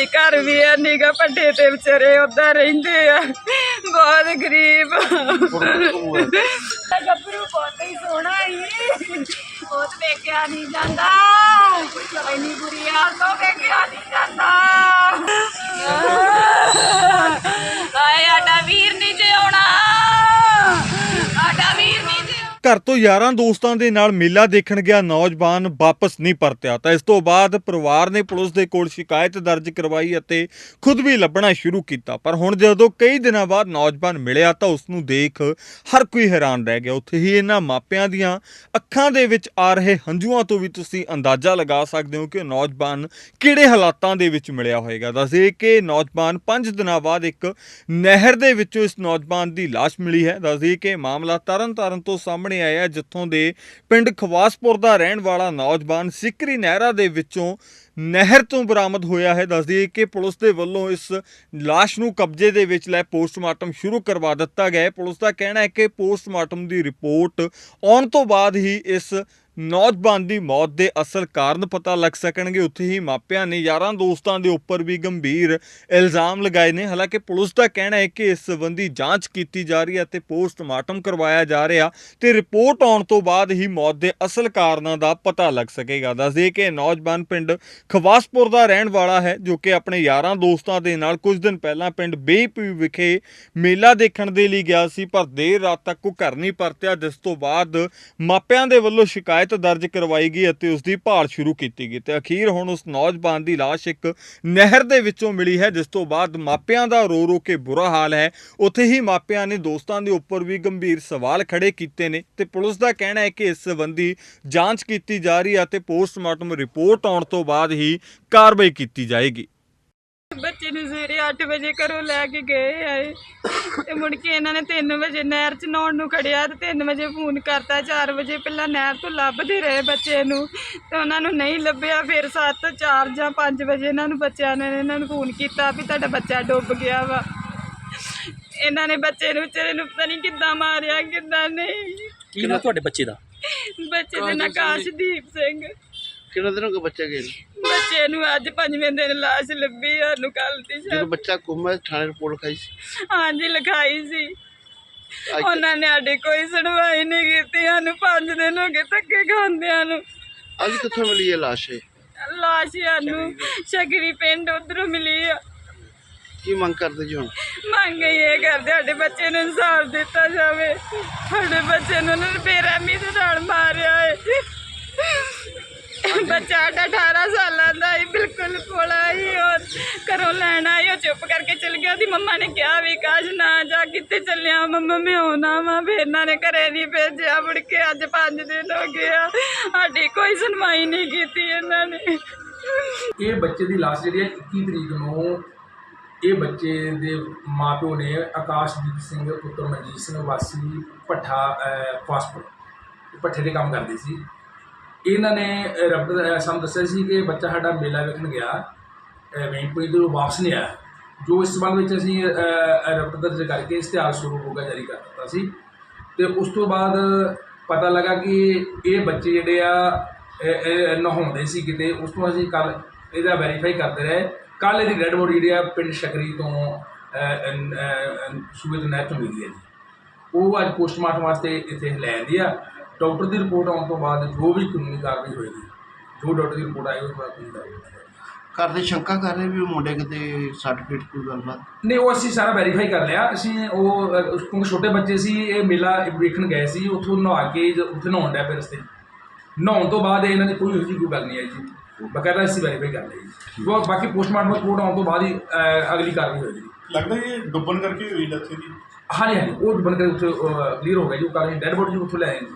ਭਾਜੀ ਘਰ ਵੀ ਹੈ ਨੀਗਾ ਪੱਠੇ ਤੇ ਵਿਚਾਰੇ ਉਦਾਂ ਰਹਿੰਦੇ ਆ। ਬਹੁਤ ਗਰੀਬ। ਗੱਭਰੂ ਬਹੁਤ ਹੀ ਸੋਹਣਾ ਹੀ ਉਹ ਤੇ ਵੇਖਿਆ ਨਹੀਂ ਜਾਂਦਾ। ਇੰਨੀ ਬੁਰੀ ਹਾਲ ਤੋਂ ਵੇਖਿਆ ਨਹੀਂ ਜਾਂਦਾ ਆਏ ਆਡਾ ਵੀਰ ਨਹੀਂ ਜੇ ਆਉਣਾ ਆਡਾ ਵੀਰ ਨਹੀਂ ਜੇ ਘਰ ਤੋਂ ਯਾਰਾਂ ਦੋਸਤਾਂ ਦੇ ਨਾਲ ਮੇਲਾ ਦੇਖਣ ਗਿਆ, ਨੌਜਵਾਨ ਵਾਪਸ ਨਹੀਂ ਪਰਤਿਆ। ਤਾਂ ਇਸ ਤੋਂ ਬਾਅਦ ਪਰਿਵਾਰ ਨੇ ਪੁਲਿਸ ਦੇ ਕੋਲ ਸ਼ਿਕਾਇਤ ਦਰਜ ਕਰਵਾਈ ਅਤੇ ਖੁਦ ਵੀ ਲੱਭਣਾ ਸ਼ੁਰੂ ਕੀਤਾ। ਪਰ ਹੁਣ ਜਦੋਂ ਕਈ ਦਿਨਾਂ ਬਾਅਦ ਨੌਜਵਾਨ ਮਿਲਿਆ ਤਾਂ ਉਸ ਨੂੰ ਦੇਖ ਹਰ ਕੋਈ ਹੈਰਾਨ ਰਹਿ ਗਿਆ। ਉੱਥੇ ਹੀ ਇਹਨਾਂ ਮਾਪਿਆਂ ਦੀਆਂ ਅੱਖਾਂ ਦੇ ਵਿੱਚ ਆ ਰਹੇ ਹੰਝੂਆਂ ਤੋਂ ਵੀ ਤੁਸੀਂ ਅੰਦਾਜ਼ਾ ਲਗਾ ਸਕਦੇ ਹੋ ਕਿ ਨੌਜਵਾਨ ਕਿਹੜੇ ਹਾਲਾਤਾਂ ਦੇ ਵਿੱਚ ਮਿਲਿਆ ਹੋਵੇਗਾ ਦੱਸਦੇ ਕਿ ਨੌਜਵਾਨ 5 ਦਿਨਾਂ ਬਾਅਦ ਇੱਕ ਨਹਿਰ ਦੇ ਵਿੱਚੋਂ ਇਸ ਨੌਜਵਾਨ ਦੀ ਲਾਸ਼ ਮਿਲੀ ਹੈ। ਦੱਸਦੇ ਕਿ ਮਾਮਲਾ ਤਰਨਤਾਰਨ ਤੋਂ ਸਾਹਮਣੇ ਆਇਆ ਜਿੱਥੋਂ ਦੇ ਪਿੰਡ ਖਵਾਸਪੁਰ ਦਾ ਰਹਿਣ ਵਾਲਾ ਨੌਜਵਾਨ ਸਿਕਰੀ ਨਹਿਰਾ ਦੇ ਵਿੱਚੋਂ ਨਹਿਰ ਤੋਂ ਬਰਾਮਦ ਹੋਇਆ ਹੈ। ਦੱਸਦੀ ਕਿ ਪੁਲਿਸ ਦੇ ਵੱਲੋਂ ਇਸ ਲਾਸ਼ ਨੂੰ ਕਬਜ਼ੇ ਦੇ ਵਿੱਚ ਲੈ ਪੋਸਟਮਾਰਟਮ ਸ਼ੁਰੂ ਕਰਵਾ ਦਿੱਤਾ ਗਿਆ ਹੈ। ਪੁਲਿਸ ਦਾ ਕਹਿਣਾ ਹੈ ਕਿ ਪੋਸਟਮਾਰਟਮ ਦੀ ਰਿਪੋਰਟ ਆਉਣ ਤੋਂ ਬਾਅਦ ਹੀ ਇਸ ਨੌਜਵਾਨ ਦੀ ਮੌਤ ਦੇ ਅਸਲ ਕਾਰਨ ਪਤਾ ਲੱਗ ਸਕਣਗੇ। ਉੱਥੇ ਹੀ ਮਾਪਿਆਂ ਨੇ ਯਾਰਾਂ ਦੋਸਤਾਂ ਦੇ ਉੱਪਰ ਵੀ ਗੰਭੀਰ ਇਲਜ਼ਾਮ ਲਗਾਏ ਨੇ। ਹਾਲਾਂਕਿ ਪੁਲਿਸ ਦਾ ਕਹਿਣਾ ਹੈ ਕਿ ਇਸ ਸੰਬੰਧੀ ਜਾਂਚ ਕੀਤੀ ਜਾ ਰਹੀ ਹੈ ਤੇ ਪੋਸਟਮਾਰਟਮ ਕਰਵਾਇਆ ਜਾ ਰਿਹਾ ਤੇ ਰਿਪੋਰਟ ਆਉਣ ਤੋਂ ਬਾਅਦ ਹੀ ਮੌਤ ਦੇ ਅਸਲ ਕਾਰਨਾਂ ਦਾ ਪਤਾ ਲੱਗ ਸਕੇਗਾ। ਦੱਸਦੇ ਕਿ ਨੌਜਵਾਨ ਪਿੰਡ ਖਵਾਸਪੁਰ ਦਾ ਰਹਿਣ ਵਾਲਾ ਹੈ, ਜੋ ਕਿ ਆਪਣੇ ਯਾਰਾਂ ਦੋਸਤਾਂ ਦੇ ਨਾਲ ਕੁਝ ਦਿਨ ਪਹਿਲਾਂ ਪਿੰਡ ਬੇਪੀ ਵਿਖੇ ਮੇਲਾ ਦੇਖਣ ਦੇ ਲਈ ਗਿਆ ਸੀ, ਪਰ ਦੇਰ ਰਾਤ ਤੱਕ ਉਹ ਘਰ ਨਹੀਂ ਪਰਤਿਆ। ਜਿਸ ਤੋਂ ਬਾਅਦ ਮਾਪਿਆਂ ਦੇ ਵੱਲੋਂ ਸ਼ਿਕਾਇਤ ਦਰਜ ਕਰਵਾਈ ਗਈ ਅਤੇ ਉਸ ਦੀ ਭਾਲ ਸ਼ੁਰੂ ਕੀਤੀ ਗਈ ਤੇ ਅਖੀਰ ਹੁਣ ਉਸ ਨੌਜਵਾਨ ਦੀ ਲਾਸ਼ ਇੱਕ ਨਹਿਰ ਦੇ ਵਿੱਚੋਂ ਮਿਲੀ ਹੈ, ਜਿਸ ਤੋਂ ਬਾਅਦ ਮਾਪਿਆਂ ਦਾ ਰੋ ਰੋ ਕੇ ਬੁਰਾ ਹਾਲ ਹੈ। ਉੱਥੇ ਹੀ ਮਾਪਿਆਂ ਨੇ ਦੋਸਤਾਂ ਦੇ ਉੱਪਰ ਵੀ ਗੰਭੀਰ ਸਵਾਲ ਖੜੇ ਕੀਤੇ ਨੇ ਤੇ ਪੁਲਿਸ ਦਾ ਕਹਿਣਾ ਹੈ ਕਿ ਇਸ ਸੰਬੰਧੀ ਜਾਂਚ ਕੀਤੀ ਜਾ ਰਹੀ ਹੈ ਅਤੇ ਪੋਸਟਮਾਰਟਮ ਰਿਪੋਰਟ ਆਉਣ ਤੋਂ ਬਾਅਦ ਹੀ ਕਾਰਵਾਈ ਕੀਤੀ ਜਾਏਗੀ। ਬੱਚੇ ਨੂੰ ਸਵੇਰੇ 8 ਵਜੇ ਘਰੋਂ ਲੈ ਕੇ ਗਏ ਆਏ। ਤੇ ਮੁੜ ਕੇ ਇਹਨਾਂ ਨੇ 3 ਵਜੇ ਨਹਿਰ 'ਚ ਨਹਾਉਣ ਨੂੰ ਖੜਿਆ ਤੇ 3 ਵਜੇ ਫੋਨ ਕਰਤਾ 4 ਵਜੇ ਪਹਿਲਾਂ ਨਹਿਰ ਤੋਂ ਲੱਭਦੇ ਰਹੇ ਬੱਚੇ ਨੂੰ। ਤੇ ਉਹਨਾਂ ਨੂੰ ਨਹੀਂ ਲੱਭਿਆ ਫਿਰ 7 4 ਜਾਂ 5 ਵਜੇ ਇਹਨਾਂ ਨੂੰ ਬੱਚਿਆਂ ਨੇ ਇਹਨਾਂ ਨੂੰ ਫੋਨ ਕੀਤਾ ਵੀ ਤੁਹਾਡਾ ਬੱਚਾ ਡੁੱਬ ਗਿਆ ਵਾ। ਇਹਨਾਂ ਨੇ ਬੱਚੇ ਨੂੰ ਵਿਚਾਰੇ ਨੂੰ ਪਤਾ ਨਹੀਂ ਕਿੱਦਾਂ ਮਾਰਿਆ ਕਿੱਦਾਂ ਨਹੀਂ। ਕੀ ਤੁਹਾਡੇ ਬੱਚੇ ਦਾ? ਬੱਚੇ ਦੇ ਨਾਂ ਸਿੰਘ। ਕਿੰਨੇ ਦਿਨ ਹੋ ਗਏ ਬੱਚਾ ਗਏ ਨੂੰ? ਬੱਚੇ ਨੂੰ ਅੱਜ ਪੰਜਵੇਂ ਦਿਨ ਲਾਸ਼ ਲੱਭੀ ਸਾਨੂੰ ਕੱਲ ਦੀ ਜਦੋਂ ਸ਼ਾਮ ਬੱਚਾ ਗੁੰਮ ਹੈ ਥਾਣੇ ਰਿਪੋਰਟ ਲਿਖਾਈ ਸੀ? ਹਾਂਜੀ ਲਿਖਾਈ ਸੀ। ਅੱਜ ਉਹਨਾਂ ਨੇ ਸਾਡੀ ਕੋਈ ਸੁਣਵਾਈ ਨਹੀਂ ਕੀਤੀ ਸਾਨੂੰ ਪੰਜ ਦਿਨ ਹੋ ਗਏ ਧੱਕੇ ਖਾਂਦਿਆਂ ਨੂੰ। ਅੱਜ ਕਿੱਥੋਂ ਮਿਲੀ ਇਹ ਲਾਸ਼ ਇਹ? ਲਾਸ਼ ਸਾਨੂੰ ਸ਼ਗਰੀ ਪਿੰਡ ਉਧਰੋਂ ਮਿਲੀ ਆ। ਕੀ ਮੰਗ ਕਰਦੇ ਜੀ ਹੁਣ? ਮੰਗ ਇਹ ਕਰਦੇ ਸਾਡੇ ਬੱਚੇ ਨੂੰ ਇਨਸਾਫ ਦਿੱਤਾ ਜਾਵੇ। ਸਾਡੇ ਬੱਚੇ ਨੂੰ ਉਹਨਾਂ ਨੇ ਬੇਰਹਿਮੀ ਦੇ ਨਾਲ ਮਾਰਿਆ ਹੈ ਬੱਚਾ ਸਾਡਾ 18 ਸਾਲਾਂ ਦਾ ਹੀ ਬਿਲਕੁਲ ਭੋਲਾ ਹੀ ਉਹ ਘਰੋਂ ਲੈਣ ਆਈ ਉਹ ਚੁੱਪ ਕਰਕੇ ਚਲ ਗਿਆ। ਉਹਦੀ ਮੰਮਾ ਨੇ ਕਿਹਾ ਵੀ ਕਾਜ ਨਾ ਜਾ ਕਿੱਥੇ ਚੱਲਿਆ ਮੰਮਾ ਮੈਂ ਆਉਣਾ ਵਾ ਫਿਰ ਇਹਨਾਂ ਨੇ ਘਰੇ ਨਹੀਂ ਭੇਜਿਆ ਮੁੜ ਕੇ ਅੱਜ 5 ਦਿਨ ਹੋ ਗਏ ਆ ਸਾਡੀ ਕੋਈ ਸੁਣਵਾਈ ਨਹੀਂ ਕੀਤੀ ਇਹਨਾਂ ਨੇ। ਇਹ ਬੱਚੇ ਦੀ ਲਾਸ਼ ਜਿਹੜੀ ਹੈ 21 ਤਰੀਕ ਨੂੰ ਇਹ ਬੱਚੇ ਦੇ ਮਾਪਿਓ ਨੇ ਆਕਾਸ਼ਦੀਪ ਸਿੰਘ ਪੁੱਤਰ ਮਨਜੀਤ ਸਿੰਘ ਵਾਸੀ ਭੱਠਾ ਫਾਸਟਫੂਡ ਭੱਠੇ ਦੇ ਕੰਮ ਕਰਦੇ ਸੀ। ਇਹਨਾਂ ਨੇ ਅਹ, ਸਾਨੂੰ ਦੱਸਿਆ ਸੀ ਕਿ ਬੱਚਾ ਸਾਡਾ ਮੇਲਾ ਵੇਖਣ ਗਿਆ। ਵੈਂਪੁਰੀ ਤੋਂ ਵਾਪਸ ਨਹੀਂ ਆਇਆ। ਜੋ ਇਸ ਸੰਬੰਧ ਵਿੱਚ ਅਸੀਂ ਰੱਬ ਦਰਜ ਕਰਕੇ ਇਸ਼ਤਿਹਾਰ ਸ਼ੁਰੂ ਹੋਗਾ ਜਾਰੀ ਕਰ ਦਿੱਤਾ ਸੀ। ਤੇ ਉਸ ਤੋਂ ਬਾਅਦ ਪਤਾ ਲੱਗਾ ਕਿ ਇਹ ਬੱਚੇ ਜਿਹੜੇ ਆ ਨਹਾਉਂਦੇ ਸੀ ਕਿਤੇ। ਉਸ ਤੋਂ ਅਸੀਂ ਕੱਲ ਇਹਦਾ ਵੈਰੀਫਾਈ ਕਰਦੇ ਰਹੇ। ਕੱਲ ਇਹਦੀ ਡੈਡ ਬੋਡੀ ਜਿਹੜੀ ਆ ਪਿੰਡ ਸ਼ਕਰੀ ਤੋਂ ਅਹ, ਸੂਬੇ ਤੋਂ ਨਹਿਰ ਤੋਂ ਮਿਲੀ ਹੈ ਜੀ। ਉਹ ਅੱਜ ਪੋਸਟਮਾਰਟਮ ਵਾਸਤੇ ਇੱਥੇ ਲੈ ਆਂਦੀ ਆ। ਡਾਕਟਰ ਦੀ ਰਿਪੋਰਟ ਆਉਣ ਤੋਂ ਬਾਅਦ ਜੋ ਵੀ ਕਾਨੂੰਨੀ ਕਾਰਵਾਈ ਹੋਏਗੀ ਜੋ ਡਾਕਟਰ ਦੀ ਰਿਪੋਰਟ ਆਏਗੀ ਉਹ ਕਾਨੂੰਨੀ ਕਾਰਵਾਈ ਹੋਏਗੀ ਘਰ ਦੇ ਸ਼ੰਕਾ ਕਰ ਰਹੇ ਵੀ ਉਹ ਮੁੰਡੇ ਕਿਤੇ ਸਰਟੀਫਿਕੇਟ ਕੋਈ ਗੱਲਬਾਤ? ਨਹੀਂ ਉਹ ਅਸੀਂ ਸਾਰਾ ਵੈਰੀਫਾਈ ਕਰ ਲਿਆ। ਅਸੀਂ ਉਹ ਅਹ, ਕਿਉਂਕਿ ਛੋਟੇ ਬੱਚੇ ਸੀ ਇਹ ਮੇਲਾ ਵੇਖਣ ਗਏ ਸੀ ਉੱਥੋਂ ਨਹਾ ਕੇ ਜ- ਉੱਥੇ ਨਹਾਉਣ ਡਿਆ ਪਏ ਰਸਤੇ 'ਚ। ਨਹਾਉਣ ਤੋਂ ਬਾਅਦ ਇਹਨਾਂ ਦੀ ਕੋਈ ਇਹੋ ਜਿਹੀ ਕੋਈ ਗੱਲ ਨਹੀਂ ਆਈ ਜੀ। ਬਕਾਇਦਾ ਅਸੀਂ ਵੈਰੀਫਾਈ ਕਰ ਲਈ ਜੀ। ਉਹ ਬਾਕੀ ਪੋਸਟਮਾਰਟਮ ਰਿਪੋਰਟ ਆਉਣ ਤੋਂ ਬਾਅਦ ਹੀ ਅਗਲੀ ਕਾਰਵਾਈ ਹੋਏਗੀ। ਲੱਗਦਾ ਇਹ ਡੁੱਬਣ ਕਰਕੇ ਹੋਈ ਡੈਥ ਇਹਦੀ? ਹਾਂਜੀ ਹਾਂਜੀ ਉਹ ਬਣ ਕੇ ਉੱਥੇ ਕਲੀਅਰ ਹੋ ਗਿਆ ਜੀ। ਉਹ ਕਾਰਨ ਡੈਡ ਬੋਡੀ ਉੱਥੋਂ ਲੈ ਆਏ ਜੀ